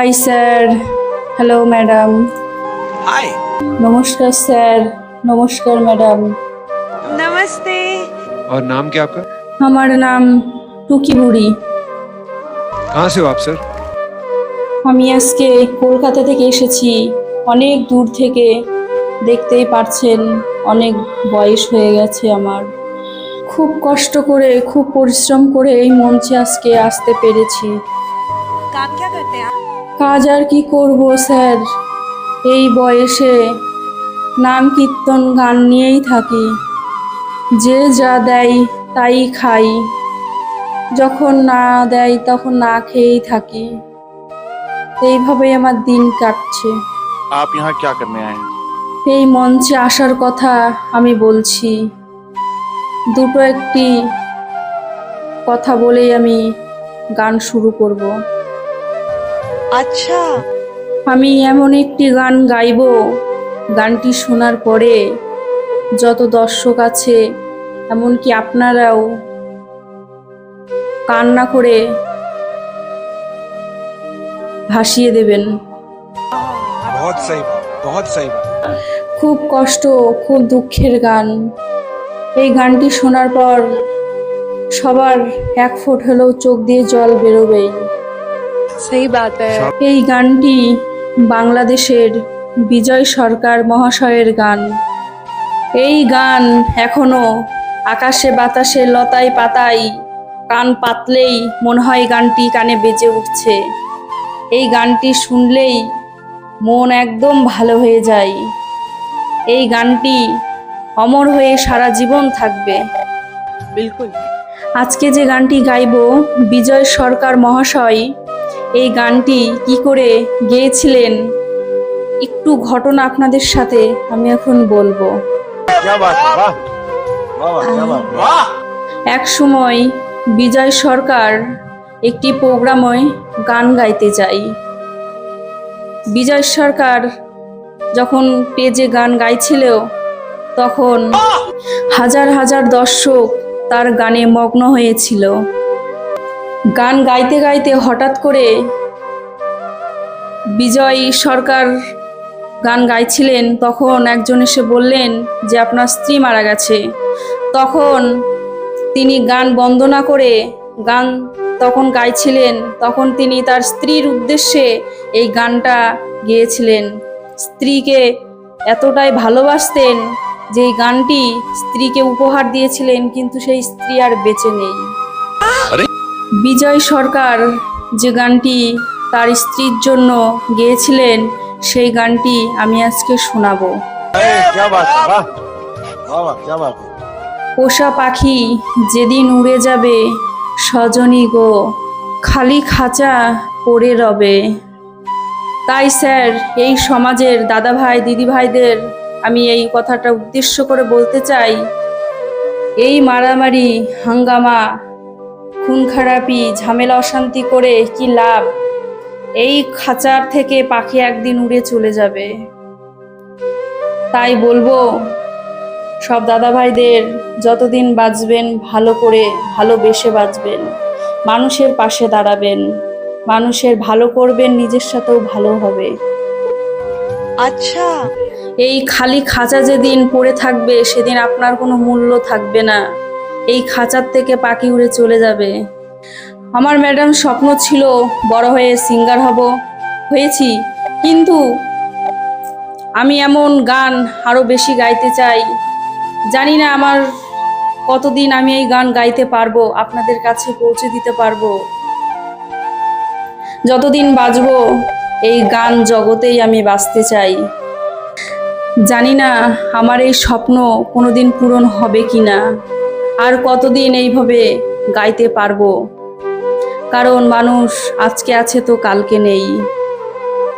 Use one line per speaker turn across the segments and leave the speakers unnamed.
hi sir hello madam
hi
নমস্কার sir নমস্কার madam
नमस्ते
और नाम क्या आपका
আমার নাম টুকি বুড়ি
कहाँ से हो आप सर
আমি আজকে কলকাতা থেকে এসেছি অনেক দূর থেকে দেখতেই পারছেন অনেক বয়স হয়ে গেছে আমার খুব কষ্ট করে খুব পরিশ্রম করে এই মঞ্চে আজকে আসতে পেরেছি কাজ আর কি করব স্যার? এই বয়সে নাম কীর্তন গান নিয়েই থাকি। যে যা দেয় তাই খাই। যখন না দেয় তখন না খেয়েই থাকি। এইভাবেই আমার দিন কাটছে। এই মঞ্চে আসার কথা আমি বলছি। দুটো একটি কথা বলেই আমি গান শুরু করব।
আচ্ছা।
আমি এমন একটি গান গাইব। গানটি শোনার পরে যত দর্শক আছে এমনকি আপনারাও কান্না করে ভাসিয়ে দেবেন। খুব কষ্ট খুব দুঃখের গান। এই গানটি শোনার পর সবার এক ফুট হলেও চোখ দিয়ে জল বেরোবেই।
सही बात है
এই গানটি বাংলাদেশের বিজয় সরকার মহাশয়ের গান এই গান এখনো আকাশে বাতাসে লতায় পাতায় কান পাতলেই মনে হয় গানটি কানে বেজে উঠছে এই গানটি শুনলেই মন একদম ভালো হয়ে যায় এই গানটি অমর হয়ে সারা জীবন থাকবে
बिल्कुल
আজকে যে গানটি গাইব বিজয় সরকার মহাশয় এই গানটি কি করে গেয়েছিলেন? একটু ঘটনা আপনাদের সাথে আমি এখন বলব। এক সময় বিজয় সরকার একটি প্রোগ্রামে গান গাইতে যাই বিজয় সরকার যখন পেজে গান গাইছিল তখন হাজার হাজার দর্শক তার গানে মগ্ন হয়েছিল। গান গাইতে গাইতে হঠাৎ করে বিজয় সরকার গান গাইছিলেন। তখন একজন এসে বললেন যে, আপনার স্ত্রী মারা গেছে। তখন তিনি গান বন্ধ না করে গান তখন গাইছিলেন। তখন তিনি তার স্ত্রীর উদ্দেশ্যে এই গানটা গেয়েছিলেন। স্ত্রীকে এতটাই ভালোবাসতেন যে, এই গানটি স্ত্রীকে উপহার দিয়েছিলেন, কিন্তু সেই স্ত্রী আর বেঁচে নেই। বিজয় সরকার যে গানটি তার স্ত্রীর জন্য গেয়েছিলেন, সেই গানটি আমি আজকে শোনাবো। পোষা পাখি যেদিন উড়ে যাবে, সজনী গো, খালি খাঁচা পড়ে রবে। তাই স্যার, এই সমাজের দাদা ভাই দিদি ভাইদের আমি এই কথাটা উদ্দেশ্য করে বলতে চাই, এই মারামারি হাঙ্গামা খুন খারাপি ঝামেলা অশান্তি করে কি লাভ? এই খাঁচার থেকে পাখি একদিন উড়ে চলে যাবে। তাই বলব সব দাদা ভাইদের যতদিন বাঁচবেন ভালো করে ভালোবেসে বাঁচবেন। মানুষের পাশে দাঁড়াবেন। মানুষের ভালো করবেন নিজের সাথেও ভালো হবে।
আচ্ছা।
এই খালি খাঁচা যেদিন পড়ে থাকবে সেদিন আপনার কোনো মূল্য থাকবে না। এই খাঁচার থেকে পাখি উড়ে চলে যাবে। আমার ম্যাডাম স্বপ্ন ছিল বড় হয়ে সিঙ্গার হব। হয়েছি। কিন্তু আমি এমন গান আরও বেশি গাইতে চাই। জানি না আমার কতদিন আমি এই গান গাইতে পারব, আপনাদের কাছে পৌঁছে দিতে পারব। যতদিন বাঁচবো, এই গান জগতেই আমি বাঁচতে চাই। জানি না আমার এই স্বপ্ন কোনোদিন পূরণ হবে কি না আর কতদিন এইভাবে গাইতে পারবো কারণ মানুষ আজকে আছে তো কালকে নেই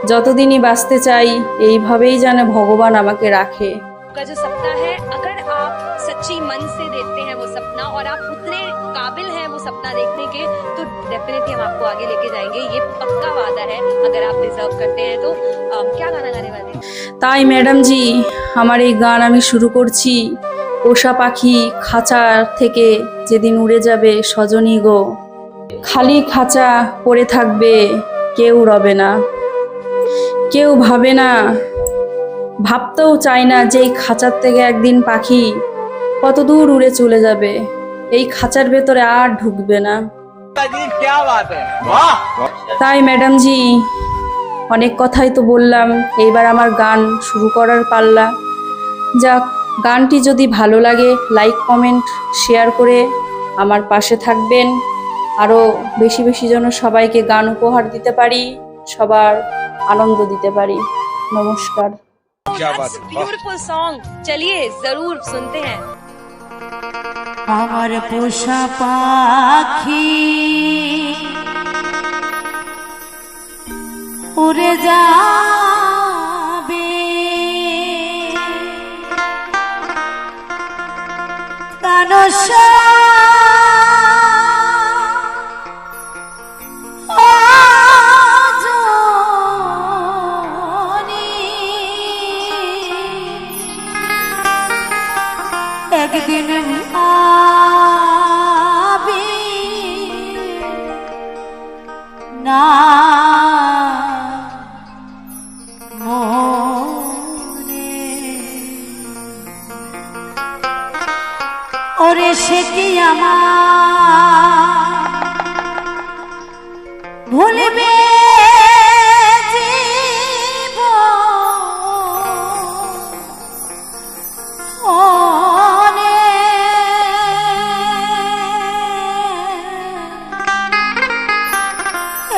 যতদিনই বাঁচতে চাই এইভাবেই যেন ভগবান আমাকে রাখে
आपका जो सपना है अगर आप सच्ची मन से देखते हैं वो सपना और आप उतने काबिल हैं वो सपना देखने के तो डेफिनेटली हम आपको आगे लेके जाएंगे ये पक्का वादा है अगर आप डिजर्व करते हैं तो अम, क्या गाना गाने वाले हैं
তাই ম্যাডামজি আমার এই গান আমি শুরু করছি পোষা পাখি খাঁচার থেকে যেদিন উড়ে যাবে সজনী গো। খালি খাঁচা পড়ে থাকবে, কেউ রবে না। কেউ ভাবে না, ভাবতেও চায় না যে এই খাঁচার থেকে একদিন পাখি কত দূর উড়ে চলে যাবে। এই খাঁচার ভেতরে আর ঢুকবে না। তাই ম্যাডাম জি অনেক কথাই তো বললাম, এইবার আমার গান শুরু করার পাল্লা। যাক গানটি যদি ভালো লাগে লাইক কমেন্ট শেয়ার করে আমার পাশে থাকবেন। আরও বেশি বেশি যেন সবাইকে গান উপহার দিতে পারি সবার আনন্দ দিতে পারি। নমস্কার।
আর পোষা পাখি উড়ে যা কানসা একদিন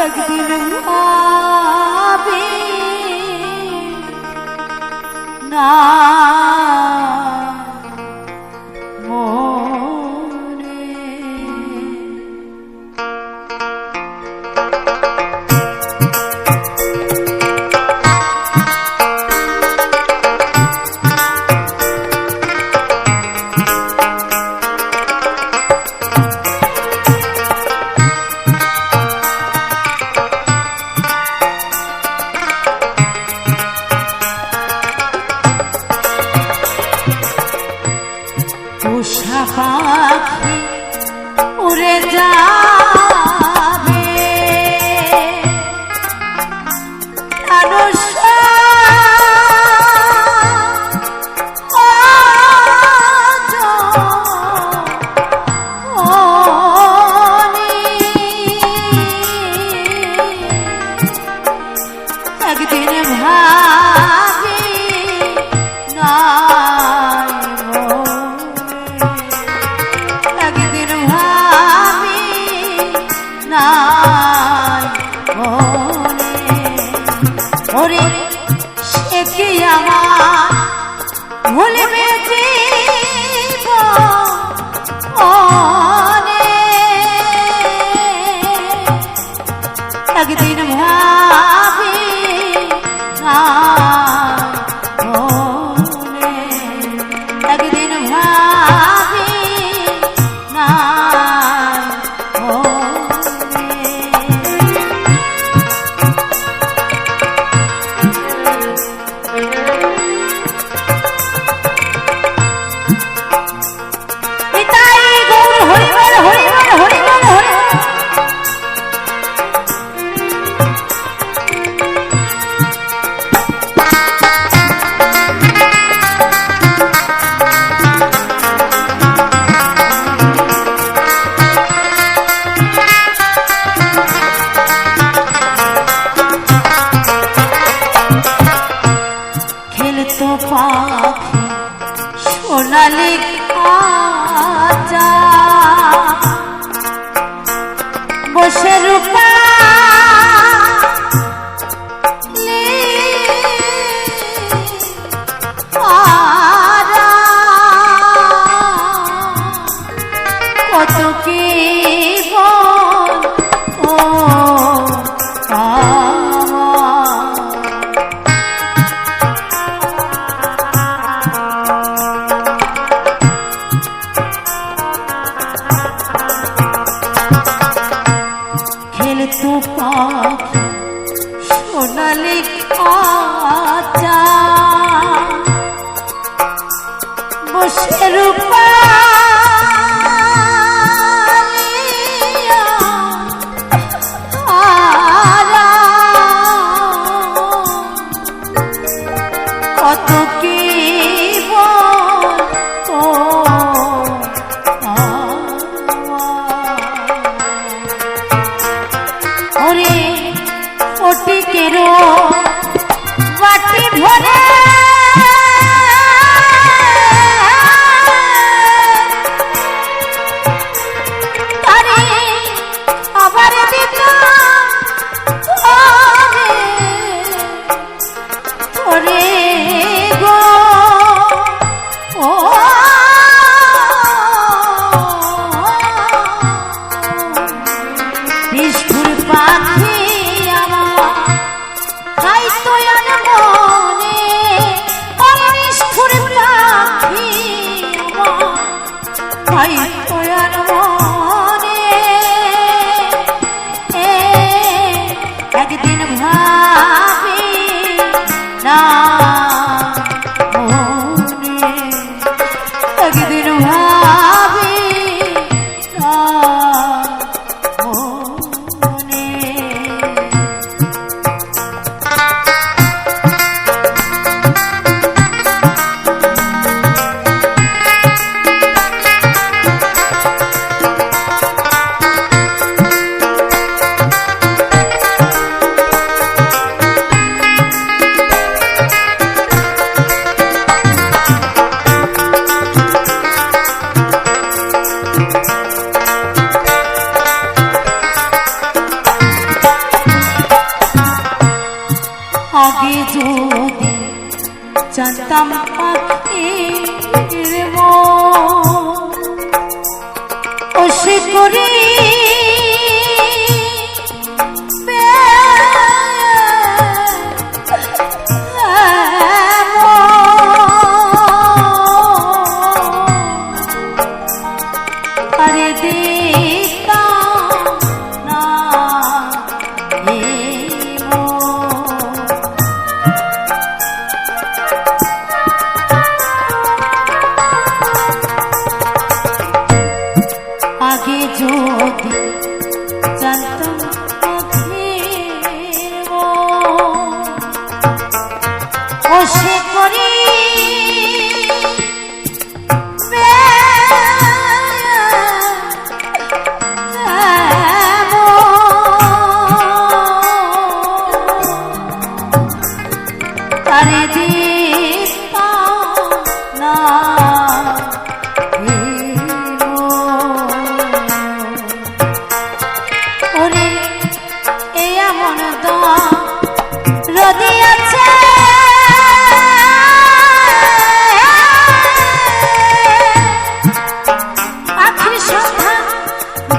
একদিন ভাবি না মনে। ওরে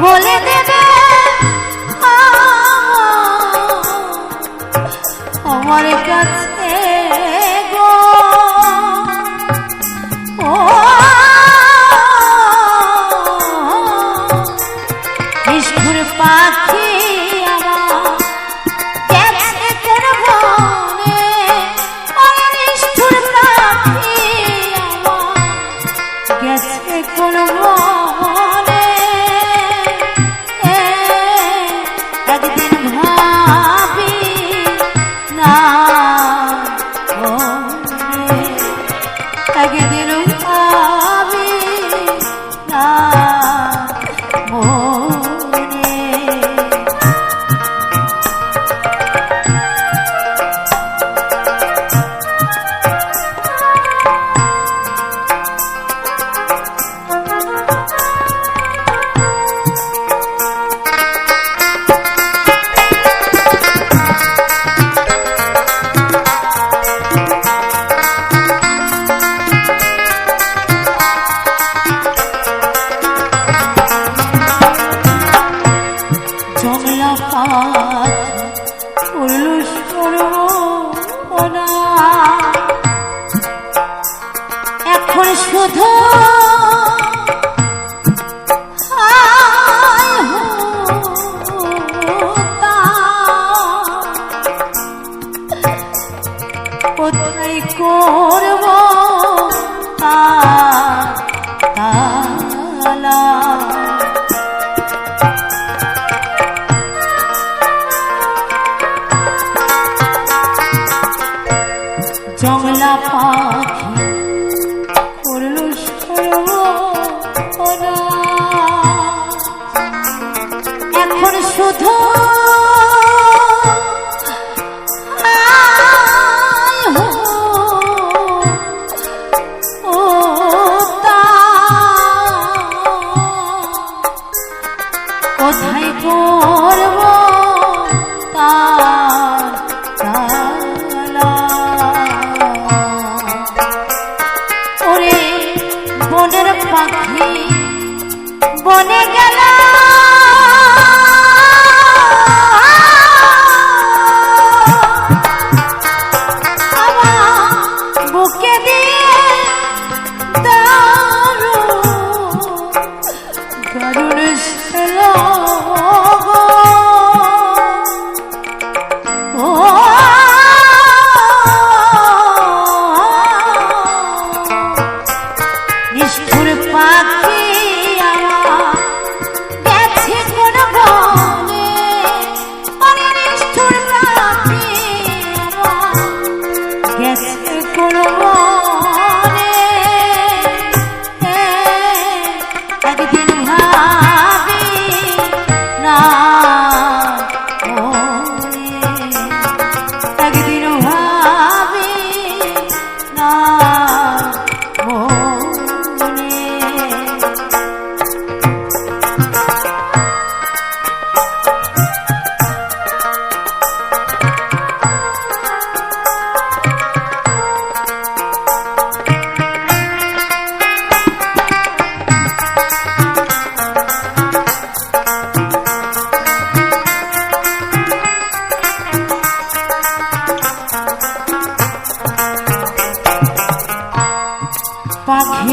বলে দেবে আমার কাছে ತೆಗೆದಿರು হবে আপাত করল এখন শুধু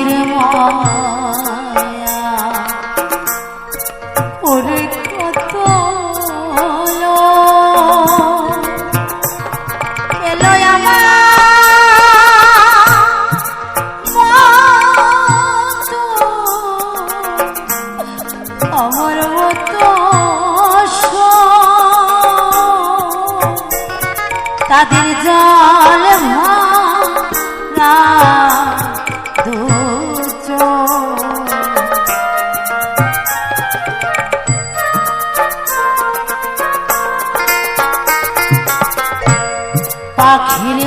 পাখির পাখির